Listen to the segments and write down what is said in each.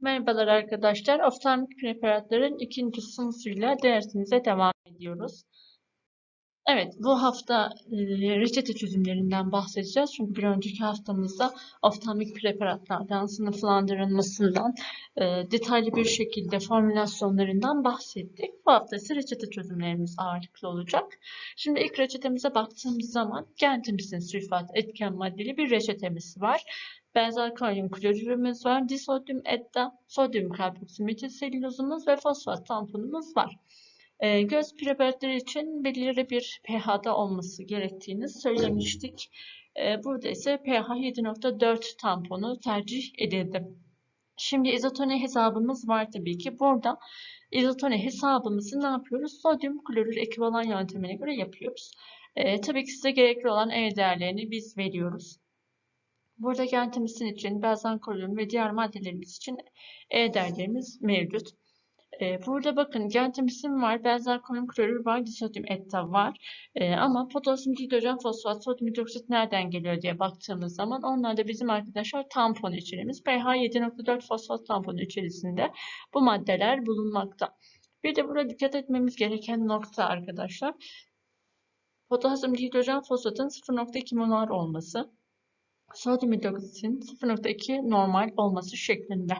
Merhabalar arkadaşlar. Oftalmik preparatların ikinci sınıfıyla dersimize devam ediyoruz. Evet, bu hafta e, reçete çözümlerinden bahsedeceğiz. Çünkü bir önceki haftamızda oftalmik preparatlardan, sınıflandırılmasından, e, detaylı bir şekilde formülasyonlarından bahsettik. Bu hafta ise reçete çözümlerimiz ağırlıklı olacak. Şimdi ilk reçetemize baktığımız zaman gentimizin sülfat etken maddeli bir reçetemiz var. Benzer kalyum klorürümüz var. Disodyum etta, sodyum karboksimmetil selülozumuz ve fosfat tamponumuz var. E, göz preparatları için belirli bir pH'da olması gerektiğini söylemiştik. E, burada ise pH 7.4 tamponu tercih edildi. Şimdi izotone hesabımız var tabii ki. Burada izotone hesabımızı ne yapıyoruz? Sodyum klorür ekvivalan yöntemine göre yapıyoruz. E, tabii ki size gerekli olan E değerlerini biz veriyoruz. Burada gentimisin için, benzen kolyum ve diğer maddelerimiz için E değerlerimiz mevcut. Burada bakın gentamisin var, benzer kolyum klorür var, disodyum etta var. Ee, ama potasyum dihidrojen fosfat, sodyum hidroksit nereden geliyor diye baktığımız zaman onlar da bizim arkadaşlar tampon içeriğimiz. pH 7.4 fosfat tamponu içerisinde bu maddeler bulunmakta. Bir de burada dikkat etmemiz gereken nokta arkadaşlar. Potasyum dihidrojen fosfatın 0.2 molar olması sodyum hidroksitin 0.2 normal olması şeklinde.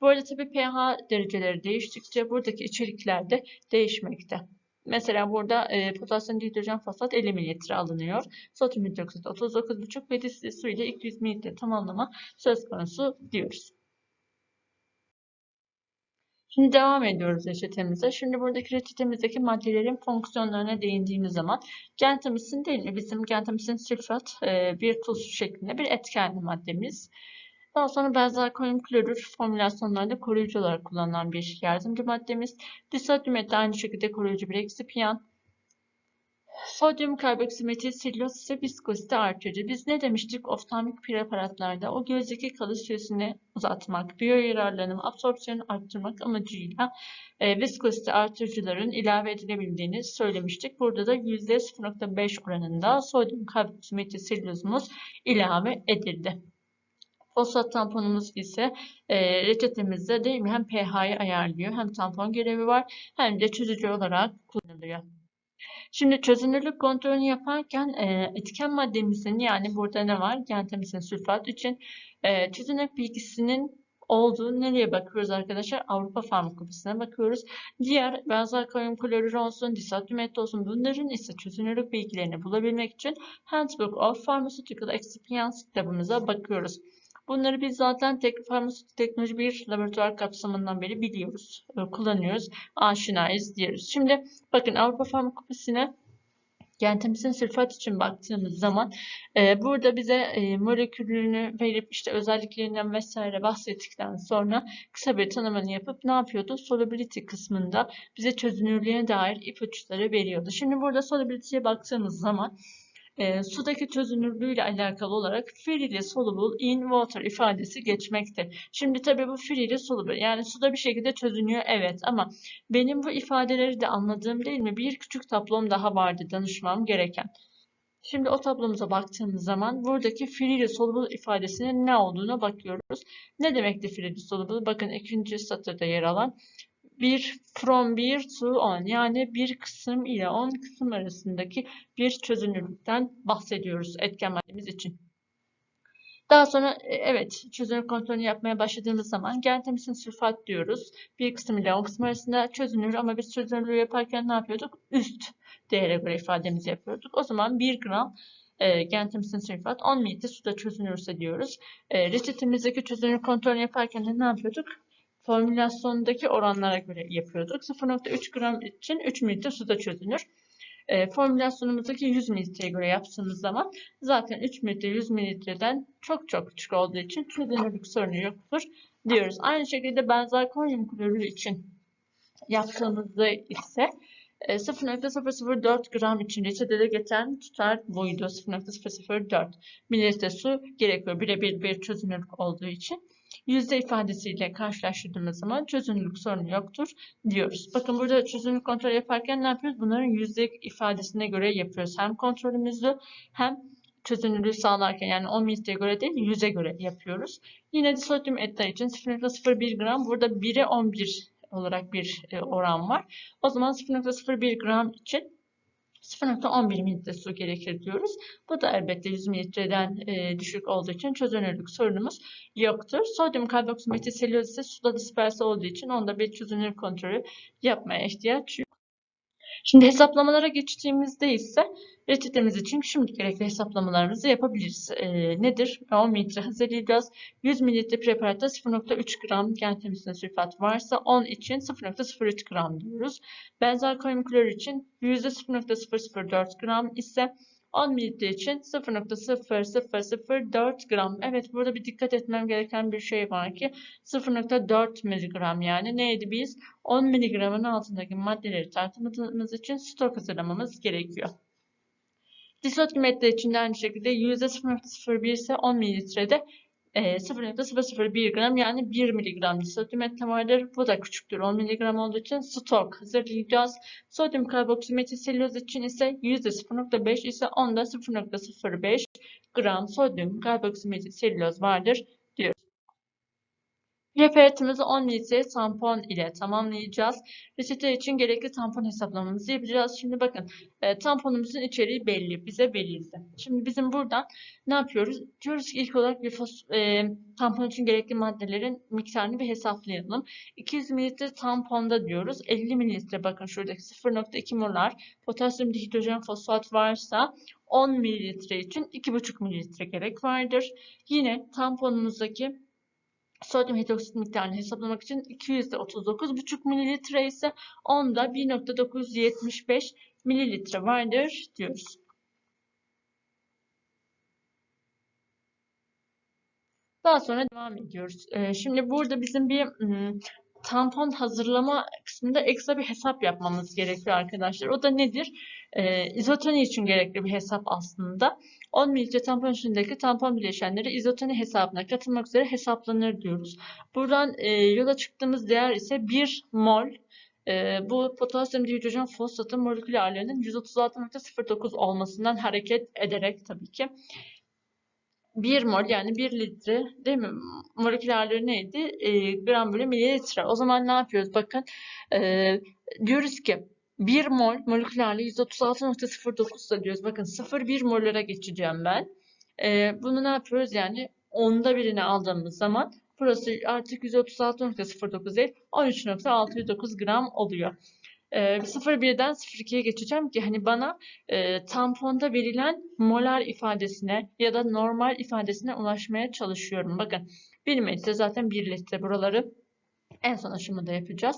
Bu arada tabii pH dereceleri değiştikçe buradaki içerikler de değişmekte. Mesela burada e, potasyum dihidrojen fosfat 50 ml alınıyor. Sodyum hidroksit 39,5 ve su ile 200 ml tamamlama söz konusu diyoruz. Şimdi devam ediyoruz reçetemize. Şimdi buradaki reçetemizdeki maddelerin fonksiyonlarına değindiğimiz zaman gentamisin değil mi? Bizim gentamisin sülfat e, bir tuz şeklinde bir etkenli maddemiz. Daha sonra benzer koyun klorür formülasyonlarında koruyucu olarak kullanılan bir yardımcı maddemiz. Disodyum de aynı şekilde koruyucu bir eksipiyan. Sodyum karboksimetil silüloz ise viskozite artırıcı. Biz ne demiştik oftalmik preparatlarda o gözdeki kalış süresini uzatmak, biyoyararlanım, absorpsiyonu arttırmak amacıyla e, viskozite artırıcıların ilave edilebildiğini söylemiştik. Burada da %0.5 oranında sodyum karboksimetil silülozumuz ilave edildi. Fosfat tamponumuz ise e, reçetemizde değil mi hem pH'yi ayarlıyor hem tampon görevi var hem de çözücü olarak kullanılıyor. Şimdi çözünürlük kontrolünü yaparken e, etken maddemizin yani burada ne var? Gentamisin sülfat için e, çözünürlük bilgisinin olduğu nereye bakıyoruz arkadaşlar? Avrupa Farmakopisi'ne bakıyoruz. Diğer benzer kalyum klorür olsun, disotymet olsun bunların ise çözünürlük bilgilerini bulabilmek için Handbook of Pharmaceutical Excipients kitabımıza bakıyoruz. Bunları biz zaten tek, farmasötik teknoloji bir laboratuvar kapsamından beri biliyoruz, e, kullanıyoruz, aşinayız diyoruz. Şimdi bakın Avrupa Farmakopisi'ne gentamisin sülfat için baktığımız zaman e, burada bize e, molekülünü verip işte özelliklerinden vesaire bahsettikten sonra kısa bir tanımını yapıp ne yapıyordu? Solubility kısmında bize çözünürlüğe dair ipuçları veriyordu. Şimdi burada solubility'ye baktığımız zaman e, sudaki çözünürlüğüyle alakalı olarak freely soluble in water ifadesi geçmekte. Şimdi tabii bu freely soluble yani suda bir şekilde çözünüyor evet ama benim bu ifadeleri de anladığım değil mi? Bir küçük tablom daha vardı danışmam gereken. Şimdi o tablomuza baktığımız zaman buradaki freely soluble ifadesinin ne olduğuna bakıyoruz. Ne demekti freely soluble? Bakın ikinci satırda yer alan bir from 1 to 10 yani bir kısım ile 10 kısım arasındaki bir çözünürlükten bahsediyoruz etken maddemiz için. Daha sonra e, evet çözünürlük kontrolünü yapmaya başladığımız zaman gentamisin sülfat diyoruz. Bir kısım ile 10 kısım arasında çözünür ama biz çözünürlüğü yaparken ne yapıyorduk? Üst değere göre ifademizi yapıyorduk. O zaman 1 gram e, gentamisin sülfat 10 mililitre suda çözünürse diyoruz. E, reçetemizdeki çözünürlük kontrolünü yaparken de ne yapıyorduk? Formülasyondaki oranlara göre yapıyorduk. 0.3 gram için 3 mililitre suda çözünür. E, formülasyonumuzdaki 100 mililitreye göre yaptığımız zaman zaten 3 mililitre 100 mililitreden çok çok küçük olduğu için çözünürlük sorunu yoktur diyoruz. Aynı şekilde benzer kolyum klorürü için yaptığımızda ise 0.004 e, gram için reçetede geçen tutar buydu. 0.004 mililitre su gerekiyor. Birebir bir çözünürlük olduğu için yüzde ifadesiyle karşılaştırdığımız zaman çözünürlük sorunu yoktur diyoruz. Bakın burada çözünürlük kontrol yaparken ne yapıyoruz? Bunların yüzde ifadesine göre yapıyoruz. Hem kontrolümüzü hem çözünürlüğü sağlarken yani 10 mililitreye göre değil 100'e göre yapıyoruz. Yine disodyum eter için 0.01 gram burada 1'e 11 olarak bir e, oran var. O zaman 0.01 gram için 0.11 mililitre su gerekir diyoruz. Bu da elbette 100 mililitreden e, düşük olduğu için çözünürlük sorunumuz yoktur. Sodyum karboksimetiselüloz ise suda disperse olduğu için onda bir çözünürlük kontrolü yapmaya ihtiyaç yok. Şimdi hesaplamalara geçtiğimizde ise reçetemiz için şimdi gerekli hesaplamalarımızı yapabiliriz. E, nedir? 10 mililitre hazırlayacağız. 100 mililitre preparatta 0.3 gram gentemizin sülfat varsa 10 için 0.03 gram diyoruz. Benzer koyun klor için %0.004 gram ise 10 mililitre için 0.0004 gram. Evet burada bir dikkat etmem gereken bir şey var ki 0.4 miligram yani neydi biz? 10 miligramın altındaki maddeleri tartmadığımız için stok hazırlamamız gerekiyor. Etler için de aynı şekilde %0.01 ise 10 mililitrede e, 0.001 gram yani 1 miligram disodyum etle vardır. Bu da küçüktür 10 miligram olduğu için stok hazırlayacağız. Sodyum karboksimetiselüloz için ise %0.5 ise onda 0.05 gram sodyum karboksimetiselüloz vardır. Preparatımızı 10 litre tampon ile tamamlayacağız. Reçete için gerekli tampon hesaplamamızı yapacağız. Şimdi bakın e, tamponumuzun içeriği belli. Bize belirli. Şimdi bizim buradan ne yapıyoruz? Diyoruz ki ilk olarak bir fos, e, tampon için gerekli maddelerin miktarını bir hesaplayalım. 200 mililitre tamponda diyoruz. 50 mililitre bakın şuradaki 0.2 molar potasyum dihidrojen fosfat varsa 10 mililitre için 2,5 mililitre gerek vardır. Yine tamponumuzdaki sodyum hidroksit miktarını hesaplamak için 200'de 39,5 mililitre ise onda 1.975 mililitre vardır diyoruz. Daha sonra devam ediyoruz. Ee, şimdi burada bizim bir ım, tampon hazırlama kısmında ekstra bir hesap yapmamız gerekiyor arkadaşlar. O da nedir? Ee, izotoni için gerekli bir hesap aslında. 10 mililitre tampon içindeki tampon bileşenleri izotoni hesabına katılmak üzere hesaplanır diyoruz. Buradan e, yola çıktığımız değer ise 1 mol. E, bu potasyum dihidrojen fosfatın molekül ağırlığının 136.09 olmasından hareket ederek tabii ki 1 mol yani 1 litre değil mi? Molekül ağırlığı neydi? E, gram bölü mililitre. O zaman ne yapıyoruz? Bakın e, diyoruz ki 1 mol molekül ağırlığı 136.09 diyoruz. Bakın 0,1 mollara geçeceğim ben. E, bunu ne yapıyoruz? Yani onda birini aldığımız zaman burası artık 136.09 değil 13.609 gram oluyor. E, 0,1'den 0,2'ye geçeceğim ki hani bana e, tamponda verilen molar ifadesine ya da normal ifadesine ulaşmaya çalışıyorum. Bakın 1 mililitre zaten 1 litre buraları en son aşamada yapacağız.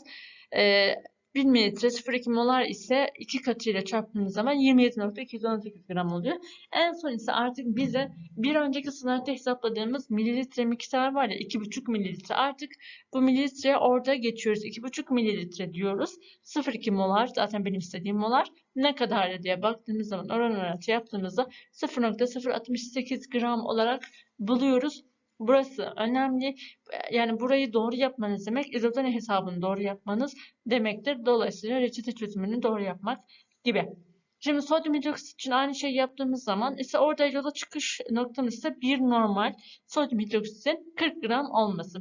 E, 1 mililitre 0,2 molar ise 2 katıyla çarptığımız zaman 27.218 gram oluyor. En son ise artık bize bir önceki sınavda hesapladığımız mililitre miktar var ya 2,5 mililitre. Artık bu mililitreye orada geçiyoruz. 2,5 mililitre diyoruz. 0,2 molar zaten benim istediğim molar. Ne kadar diye baktığımız zaman oran orantısı yaptığımızda 0.068 gram olarak buluyoruz. Burası önemli. Yani burayı doğru yapmanız demek izotoni hesabını doğru yapmanız demektir. Dolayısıyla reçete çözümünü doğru yapmak gibi. Şimdi sodyum hidroksit için aynı şeyi yaptığımız zaman ise orada yola çıkış noktamız ise bir normal sodyum hidroksitin 40 gram olması.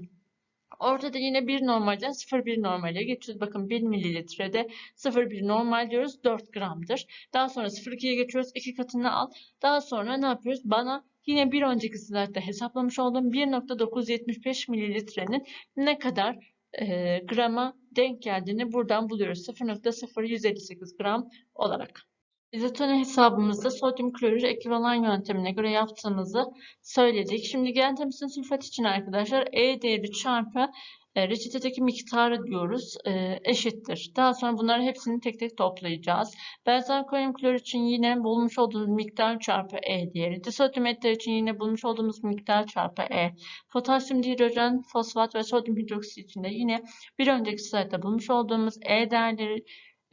Orada da yine bir normalden 0,1 normale geçiyoruz. Bakın 1 mililitrede 0,1 normal diyoruz 4 gramdır. Daha sonra 0,2'ye geçiyoruz. 2 katını al. Daha sonra ne yapıyoruz? Bana Yine bir önceki slaytta hesaplamış olduğum 1.975 mililitrenin ne kadar e, grama denk geldiğini buradan buluyoruz. 0.0158 gram olarak. İzotoni hesabımızda sodyum klorür ekvivalan yöntemine göre yaptığımızı söyledik. Şimdi gentemizin sülfat için arkadaşlar E değeri çarpı e, reçetedeki miktarı diyoruz e, eşittir. Daha sonra bunları hepsini tek tek toplayacağız. Benzer koyun klor için yine bulmuş olduğumuz miktar çarpı E değeri. Disodyum etler için yine bulmuş olduğumuz miktar çarpı E. Potasyum dihidrojen, fosfat ve sodyum hidroksit için de yine bir önceki slaytta bulmuş olduğumuz E değerleri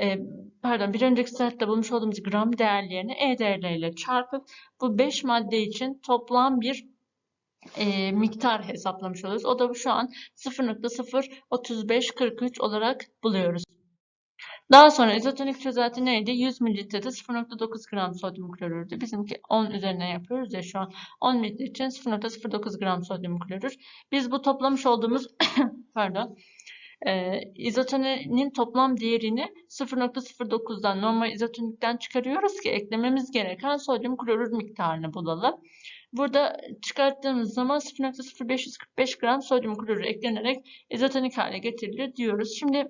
e, pardon bir önceki slaytta bulmuş olduğumuz gram değerlerini E değerleriyle çarpıp bu 5 madde için toplam bir e, miktar hesaplamış oluyoruz. O da şu an 0.03543 olarak buluyoruz. Daha sonra izotonik çözelti neydi? 100 mililitrede 0.9 gram sodyum klorürdü. Bizimki 10 üzerinden yapıyoruz ya şu an. 10 mililitre için 0.09 gram sodyum klorür. Biz bu toplamış olduğumuz pardon e, izotoninin toplam değerini 0.09'dan normal izotonikten çıkarıyoruz ki eklememiz gereken sodyum klorür miktarını bulalım. Burada çıkarttığımız zaman 0.0545 gram sodyum klorür eklenerek izotonik hale getirilir diyoruz. Şimdi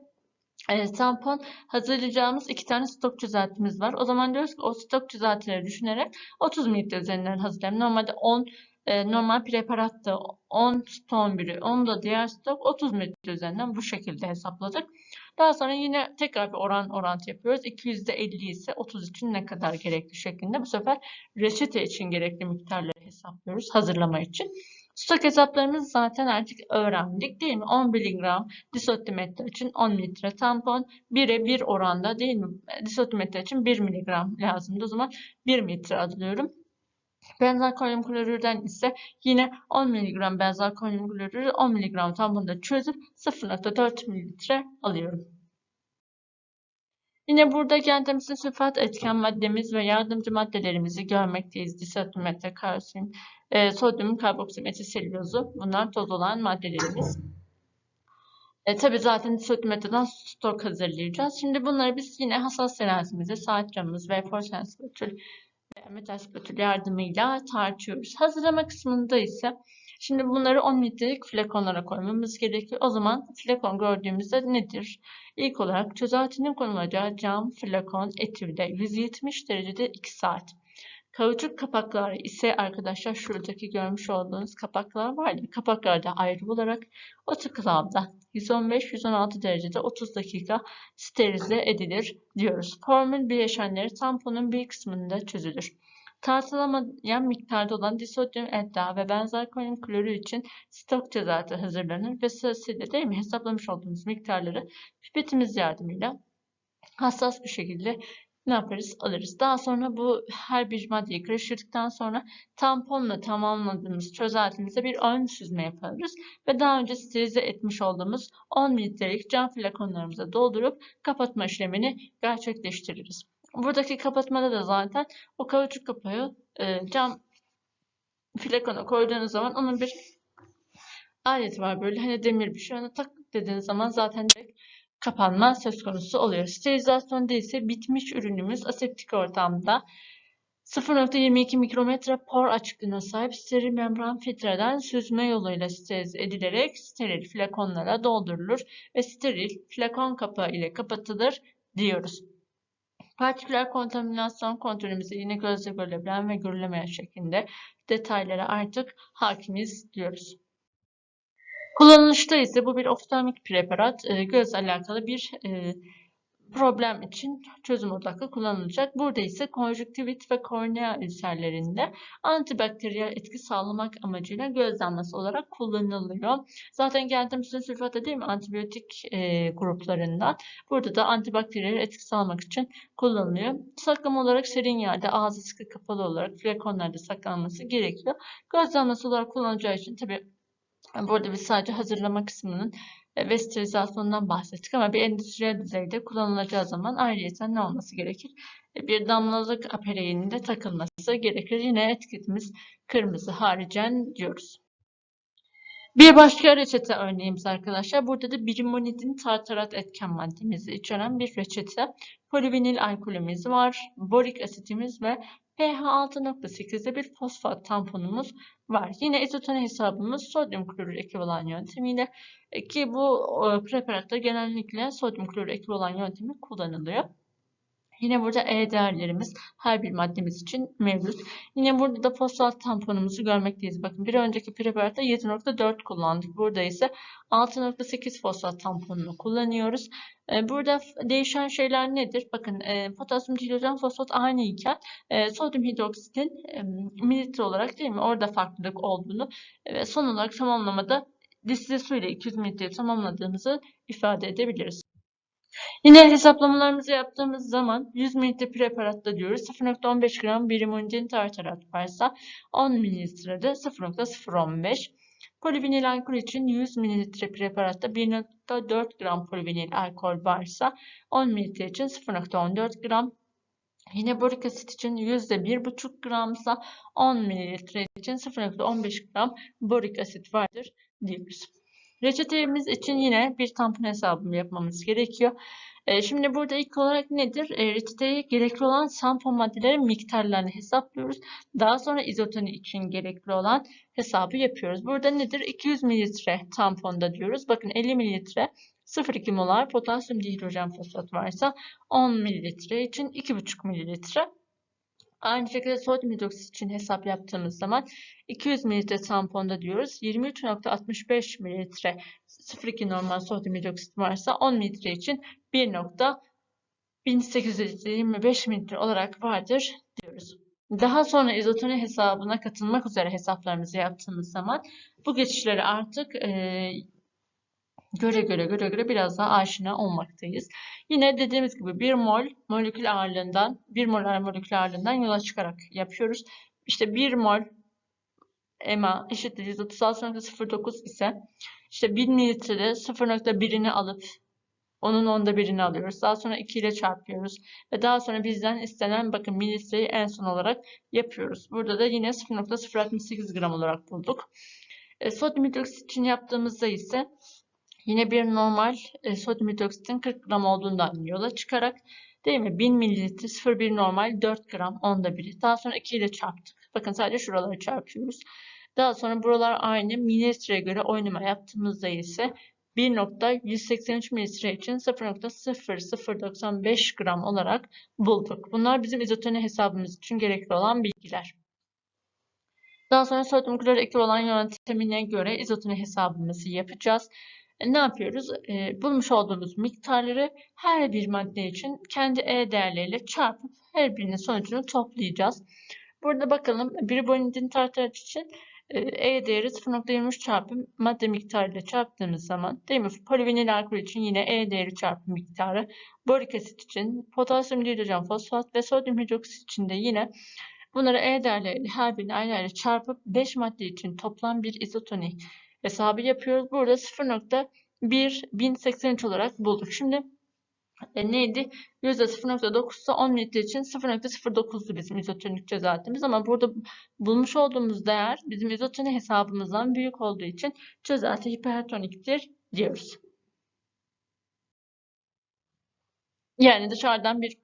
e, tampon hazırlayacağımız iki tane stok çözeltimiz var. O zaman diyoruz ki o stok çözeltileri düşünerek 30 mililitre üzerinden hazırlayalım. Normalde 10 e, normal preparatta 10 ston biri, 10 da diğer stok 30 mililitre üzerinden bu şekilde hesapladık. Daha sonra yine tekrar bir oran orantı yapıyoruz. 200'de 50 ise 30 için ne kadar gerekli şeklinde. Bu sefer reçete için gerekli miktarları hesaplıyoruz hazırlama için. Stok hesaplarımızı zaten artık öğrendik değil mi? 10 miligram disotimetre için 10 litre tampon 1'e 1 oranda değil mi? Disotimetre için 1 miligram lazımdı. O zaman 1 litre alıyorum. Benzoyl klorürden ise yine 10 mg benzoyl klorürü 10 mg tamponda çözüp 0.4 mililitre alıyorum. Yine burada gentemizin sülfat etken maddemiz ve yardımcı maddelerimizi görmekteyiz. Disotimetre, kalsiyum, e, sodyum karboksimetre selülozu bunlar toz olan maddelerimiz. E, tabii zaten disotimetreden stok hazırlayacağız. Şimdi bunları biz yine hassas terazimizde saat camımız ve porselen spatül metal spatül yardımıyla tartıyoruz. Hazırlama kısmında ise şimdi bunları 10 litrelik flakonlara koymamız gerekiyor. O zaman flakon gördüğümüzde nedir? İlk olarak çözeltinin konulacağı cam flakon etüvde 170 derecede 2 saat. Kauçuk kapaklar ise arkadaşlar şuradaki görmüş olduğunuz kapaklar var ya kapaklarda ayrı olarak otoklavda 115-116 derecede 30 dakika sterilize edilir diyoruz. Formül bileşenleri tamponun bir kısmında çözülür. Tartılamayan miktarda olan disodyum etta ve benzer koyun klorür için stok çözelti hazırlanır ve sırasıyla değil mi hesaplamış olduğumuz miktarları pipetimiz yardımıyla hassas bir şekilde ne yaparız? Alırız. Daha sonra bu her bir maddeyi karıştırdıktan sonra tamponla tamamladığımız çözeltimize bir ön süzme yaparız. Ve daha önce sterilize etmiş olduğumuz 10 mililitrelik cam flakonlarımıza doldurup kapatma işlemini gerçekleştiririz. Buradaki kapatmada da zaten o kauçuk kapağı e, cam flakona koyduğunuz zaman onun bir aleti var böyle hani demir bir şey ona tak dediğiniz zaman zaten direkt kapanma söz konusu oluyor. Sterilizasyonda ise bitmiş ürünümüz aseptik ortamda 0.22 mikrometre por açıklığına sahip steril membran filtreden süzme yoluyla sterilize edilerek steril flakonlara doldurulur ve steril flakon kapağı ile kapatılır diyoruz. Partiküler kontaminasyon kontrolümüzde yine gözle görülebilen ve görülemeyen şeklinde detaylara artık hakimiz diyoruz. Kullanılışta ise bu bir oftalmik preparat. E, gözle alakalı bir e, problem için çözüm odaklı kullanılacak. Burada ise konjüktivit ve kornea ülserlerinde antibakteriyel etki sağlamak amacıyla göz damlası olarak kullanılıyor. Zaten geldiğimizde sülfata değil mi antibiyotik e, gruplarından. Burada da antibakteriyel etki sağlamak için kullanılıyor. Saklama olarak serin yerde ağzı sıkı kapalı olarak flakonlarda saklanması gerekiyor. Göz damlası olarak kullanılacağı için tabi Burada biz sadece hazırlama kısmının ve sterilizasyonundan bahsettik ama bir endüstriyel düzeyde kullanılacağı zaman ayrıyeten ne olması gerekir? E, bir damlalık apereyinin de takılması gerekir. Yine etiketimiz kırmızı haricen diyoruz. Bir başka reçete örneğimiz arkadaşlar. Burada da birimonidin tartarat etken maddemizi içeren bir reçete. Polivinil alkolümüz var. Borik asitimiz ve pH 6.8'de bir fosfat tamponumuz var. Yine izotone hesabımız sodyum klorür ekvivalan yöntemiyle e, ki bu e, preparatta genellikle sodyum klorür ekvivalan yöntemi kullanılıyor. Yine burada E değerlerimiz her bir maddemiz için mevcut. Yine burada da fosfat tamponumuzu görmekteyiz. Bakın bir önceki preparatta 7.4 kullandık. Burada ise 6.8 fosfat tamponunu kullanıyoruz. E, burada değişen şeyler nedir? Bakın e, potasyum hidrojen fosfat aynı iken e, sodyum hidroksitin mililitre olarak değil mi? Orada farklılık olduğunu ve son olarak tamamlamada distile su ile 200 mililitre tamamladığımızı ifade edebiliriz. Yine hesaplamalarımızı yaptığımız zaman 100 mililitre preparatta diyoruz 0.15 gram birim tartarat varsa 10 mililitrede 0.015 Polivinil alkol için 100 ml preparatta 1.4 gram polivinil alkol varsa 10 ml için 0.14 gram. Yine borik asit için %1,5 gramsa 10 ml için 0.15 gram borik asit vardır diyoruz. Reçetemiz için yine bir tampon hesabını yapmamız gerekiyor. E, Şimdi burada ilk olarak nedir? Reçeteye gerekli olan tampon maddelerin miktarlarını hesaplıyoruz. Daha sonra izotoni için gerekli olan hesabı yapıyoruz. Burada nedir? 200 mililitre tamponda diyoruz. Bakın 50 mililitre 0,2 molar potasyum dihidrojen fosfat varsa 10 mililitre için 2,5 mililitre. Aynı şekilde sodyum hidroksit için hesap yaptığımız zaman 200 mililitre tamponda diyoruz. 23.65 mililitre 0,2 normal sodyum hidroksit varsa 10 mililitre için 1.1825 mililitre olarak vardır diyoruz. Daha sonra izotoni hesabına katılmak üzere hesaplarımızı yaptığımız zaman bu geçişleri artık e, göre göre göre göre biraz daha aşina olmaktayız. Yine dediğimiz gibi 1 mol molekül ağırlığından 1 molar molekül ağırlığından yola çıkarak yapıyoruz. İşte 1 mol EMA eşittir 136.09 ise işte 1000 mililitrede 0.1'ini alıp onun onda birini alıyoruz. Daha sonra 2 ile çarpıyoruz. Ve daha sonra bizden istenen bakın mililitreyi en son olarak yapıyoruz. Burada da yine 0.068 gram olarak bulduk. E, sodyum hidroksit için yaptığımızda ise yine bir normal e, sodyum hidroksitin 40 gram olduğundan yola çıkarak değil mi? 1000 mililitre 0,1 normal 4 gram onda biri. Daha sonra 2 ile çarptık. Bakın sadece şuraları çarpıyoruz. Daha sonra buralar aynı mililitreye göre oynama yaptığımızda ise 1.183 mililitre için 0.0095 gram olarak bulduk. Bunlar bizim izotoni hesabımız için gerekli olan bilgiler. Daha sonra sodyum klor eki olan yöntemine göre izotoni hesabımızı yapacağız. E, Ne yapıyoruz? E, bulmuş olduğumuz miktarları her bir madde için kendi E değerleriyle çarpıp her birinin sonucunu toplayacağız. Burada bakalım bribonidin tartarat için e, E değeri 0.23 çarpı madde miktarı ile çarptığımız zaman değil mi? Polivinil alkol için yine E değeri çarpı miktarı. Borik asit için potasyum dihidrojen fosfat ve sodyum hidroksit için de yine bunları E değerleriyle her birini ayrı ayrı çarpıp 5 madde için toplam bir izotoni hesabı yapıyoruz. Burada 0.1083 olarak bulduk. Şimdi e, neydi? %0.9 ise 10 litre için 0.09'du bizim izotonik çözeltimiz ama burada bulmuş olduğumuz değer bizim izotoni hesabımızdan büyük olduğu için çözelti hipertoniktir diyoruz. Yani dışarıdan bir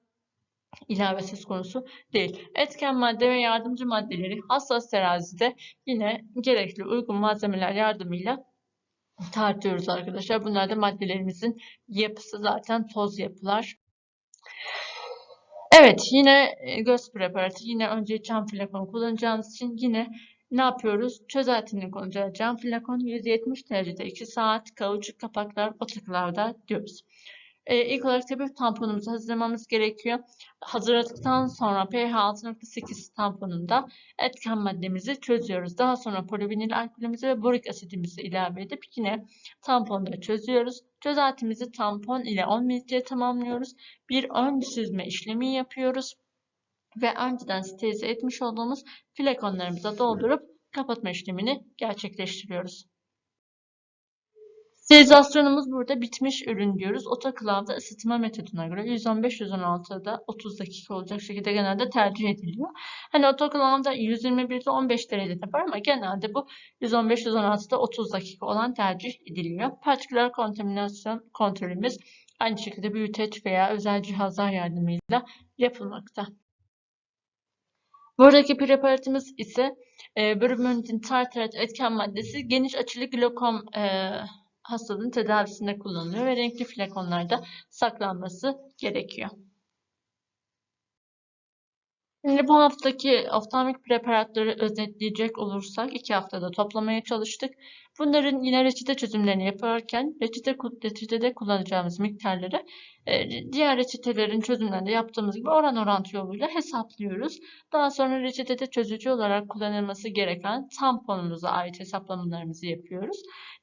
ilave söz konusu değil. Etken madde ve yardımcı maddeleri hassas terazide yine gerekli uygun malzemeler yardımıyla tartıyoruz arkadaşlar. Bunlar da maddelerimizin yapısı zaten toz yapılar. Evet yine e, göz preparatı yine önce cam flakon kullanacağımız için yine ne yapıyoruz? Çözeltinin konacağı cam flakon 170 derecede 2 saat kauçuk kapaklar otaklarda diyoruz. Ee, ilk olarak tabii tamponumuzu hazırlamamız gerekiyor. Hazırladıktan sonra pH 6.8 tamponunda etken maddemizi çözüyoruz. Daha sonra polivinil alkolümüzü ve borik asidimizi ilave edip yine tamponda çözüyoruz. Çözeltimizi tampon ile 10 mililitre tamamlıyoruz. Bir ön süzme işlemi yapıyoruz. Ve önceden sterilize etmiş olduğumuz flakonlarımıza doldurup kapatma işlemini gerçekleştiriyoruz. Sterilizasyonumuz burada bitmiş ürün diyoruz. Otoklavda ısıtma metoduna göre 115-116'da 30 dakika olacak şekilde genelde tercih ediliyor. Hani otoklavda 121'de 15 derecede var ama genelde bu 115-116'da 30 dakika olan tercih ediliyor. Partiküler kontaminasyon kontrolümüz aynı şekilde büyüteç veya özel cihazlar yardımıyla yapılmakta. Buradaki preparatımız ise e, bromonitin tartarat etken maddesi geniş açılı glokom e, hastalığın tedavisinde kullanılıyor ve renkli flakonlarda saklanması gerekiyor. Şimdi bu haftaki oftalmik preparatları özetleyecek olursak iki haftada toplamaya çalıştık. Bunların yine reçete çözümlerini yaparken reçete, reçetede kullanacağımız miktarları e, diğer reçetelerin çözümlerinde yaptığımız gibi oran orantı yoluyla hesaplıyoruz. Daha sonra reçetede çözücü olarak kullanılması gereken tamponumuza ait hesaplamalarımızı yapıyoruz.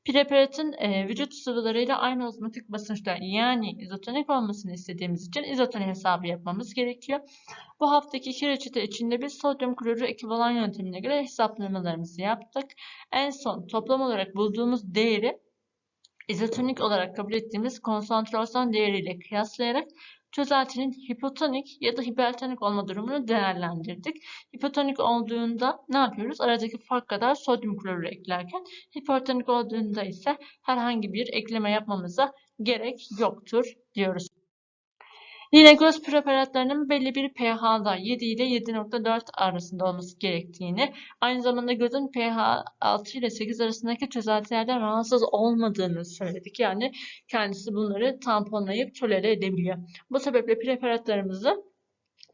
Preparatın e, vücut sıvılarıyla aynı ozmotik basınçta yani izotonik olmasını istediğimiz için izotonik hesabı yapmamız gerekiyor. Bu haftaki iki reçete içinde biz sodyum klorür ekvivalan yöntemine göre hesaplamalarımızı yaptık. En son toplam olarak bulduğumuz değeri izotonik olarak kabul ettiğimiz konsantrasyon değeriyle kıyaslayarak çözeltinin hipotonik ya da hipertonik olma durumunu değerlendirdik. Hipotonik olduğunda ne yapıyoruz? Aradaki fark kadar sodyum klorür eklerken hipertonik olduğunda ise herhangi bir ekleme yapmamıza gerek yoktur diyoruz. Yine göz preparatlarının belli bir pH'da 7 ile 7.4 arasında olması gerektiğini, aynı zamanda gözün pH 6 ile 8 arasındaki çözeltilerden rahatsız olmadığını söyledik. Yani kendisi bunları tamponlayıp tolere edebiliyor. Bu sebeple preparatlarımızı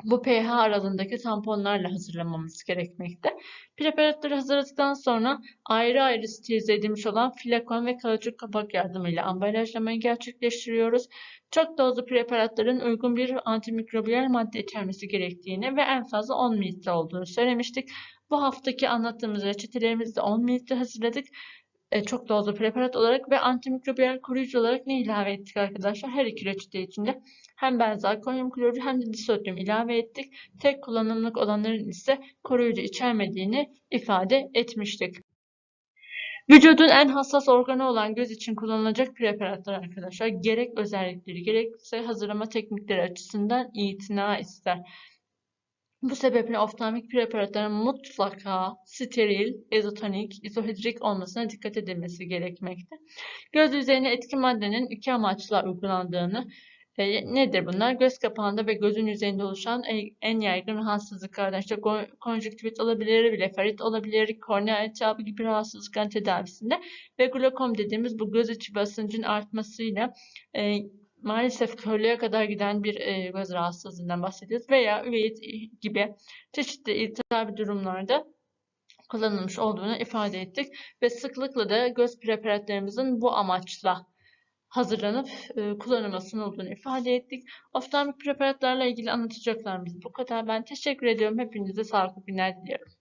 bu pH aralığındaki tamponlarla hazırlamamız gerekmekte. Preparatları hazırladıktan sonra ayrı ayrı sterilize edilmiş olan flakon ve kauçuk kapak yardımıyla ambalajlamayı gerçekleştiriyoruz. Çok dozlu preparatların uygun bir antimikrobiyal madde içermesi gerektiğini ve en fazla 10 mililitre olduğunu söylemiştik. Bu haftaki anlattığımız reçetelerimizde 10 mililitre hazırladık. E, çok dozlu preparat olarak ve antimikrobiyal koruyucu olarak ne ilave ettik arkadaşlar? Her iki reçete içinde hem benzoylkonyum klorür hem de disodyum ilave ettik. Tek kullanımlık olanların ise koruyucu içermediğini ifade etmiştik. Vücudun en hassas organı olan göz için kullanılacak preparatlar arkadaşlar gerek özellikleri gerekse hazırlama teknikleri açısından itina ister. Bu sebeple oftalmik preparatların mutlaka steril, ezotonik, izohidrik olmasına dikkat edilmesi gerekmekte. Göz yüzeyine etki maddenin iki amaçla uygulandığını e, nedir bunlar? Göz kapağında ve gözün yüzeyinde oluşan en yaygın rahatsızlıklardan işte konjüktivit olabilir, blefarit olabilir, kornea iltihabı gibi rahatsızlıkların tedavisinde ve glokom dediğimiz bu göz içi basıncın artmasıyla e, maalesef körlüğe kadar giden bir e, göz rahatsızlığından bahsediyoruz veya üveit gibi çeşitli iltihabi durumlarda kullanılmış olduğunu ifade ettik ve sıklıkla da göz preparatlarımızın bu amaçla hazırlanıp e, kullanıma sunulduğunu ifade ettik. Oftalmik preparatlarla ilgili anlatacaklarımız bu kadar. Ben teşekkür ediyorum. Hepinize sağlıklı günler diliyorum.